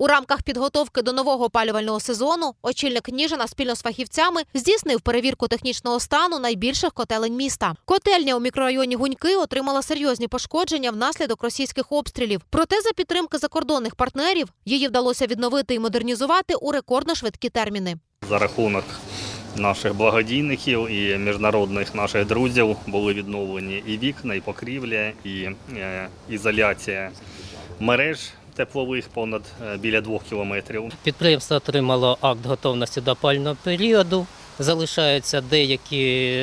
У рамках підготовки до нового опалювального сезону очільник Ніжина спільно з фахівцями здійснив перевірку технічного стану найбільших котелень міста. Котельня у мікрорайоні Гуньки отримала серйозні пошкодження внаслідок російських обстрілів. Проте, за підтримки закордонних партнерів, її вдалося відновити і модернізувати у рекордно швидкі терміни. За рахунок наших благодійників і міжнародних наших друзів були відновлені і вікна, і покрівля, і е, ізоляція мереж теплових понад е, біля двох кілометрів. Підприємство отримало акт готовності до опального періоду. Залишаються деякі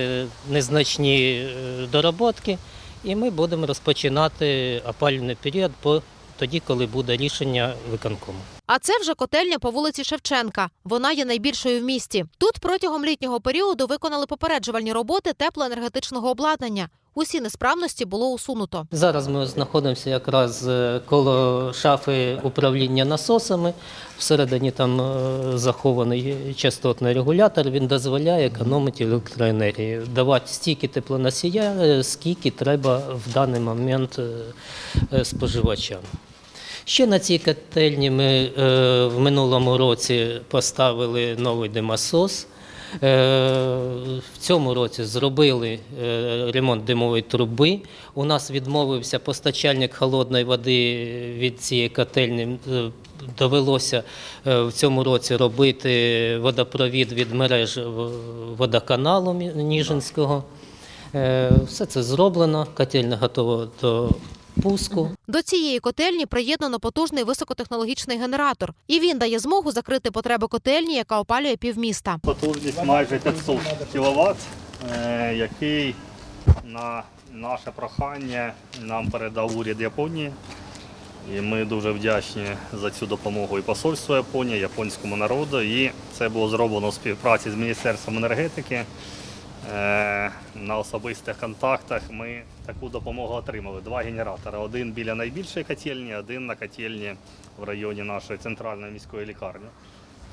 незначні доработки дороботки, і ми будемо розпочинати опалювальний період по тоді, коли буде рішення виконкому. А це вже котельня по вулиці Шевченка. Вона є найбільшою в місті. Тут протягом літнього періоду виконали попереджувальні роботи теплоенергетичного обладнання. Усі несправності було усунуто. Зараз ми знаходимося якраз е, коло шафи управління насосами. Всередині там е, захований частотний регулятор. Він дозволяє економити електроенергію, давати стільки теплоносія, е, скільки треба в даний момент споживачам. Ще на цій котельні ми е, в минулому році поставили новий димосос. Е, В цьому році зробили е, ремонт димової труби. У нас відмовився постачальник холодної води від цієї котельні. Довелося в цьому році робити водопровід від мереж водоканалу Ніжинського. Все це зроблено, котельня готова до пуску. До цієї котельні приєднано потужний високотехнологічний генератор, і він дає змогу закрити потреби котельні, яка опалює півміста. Потужність майже 500 кВт, який на наше прохання нам передав уряд Японії. І ми дуже вдячні за цю допомогу і посольству Японії, японському народу. І це було зроблено у співпраці з Міністерством енергетики. Е, На особистих контактах ми таку допомогу отримали. Два генератори. Один біля найбільшої котельні, один на котельні в районі нашої центральної міської лікарні.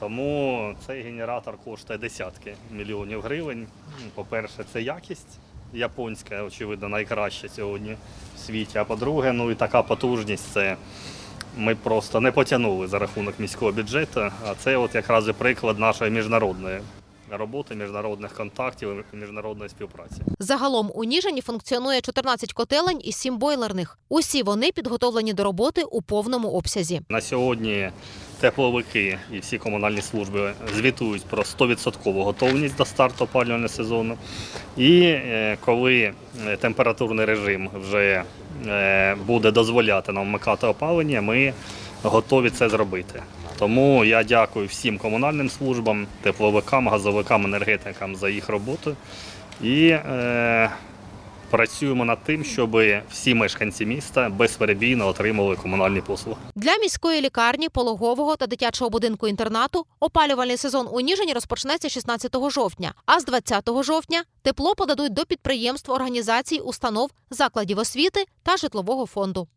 Тому цей генератор коштує десятки мільйонів гривень. По-перше, це якість японська, очевидно, найкраща сьогодні в світі. А по-друге, ну і така потужність це ми просто не потягнули за рахунок міського бюджету. А це от якраз і приклад нашої міжнародної роботи, міжнародних контактів і міжнародної співпраці. Загалом у Ніжині функціонує 14 котелень і 7 бойлерних. Усі вони підготовлені до роботи у повному обсязі. На сьогодні тепловики і всі комунальні служби звітують про 100% готовність до старту опалювального сезону. І е, коли е, температурний режим вже е, буде дозволяти нам вмикати опалення, ми готові це зробити. Тому я дякую всім комунальним службам, тепловикам, газовикам, енергетикам за їх роботу. І е, працюємо над тим, щоб всі мешканці міста безперебійно отримували комунальні послуги. Для міської лікарні, пологового та дитячого будинку інтернату опалювальний сезон у Ніжині розпочнеться 16 жовтня. А з 20 жовтня тепло подадуть до підприємств, організацій, установ, закладів освіти та житлового фонду.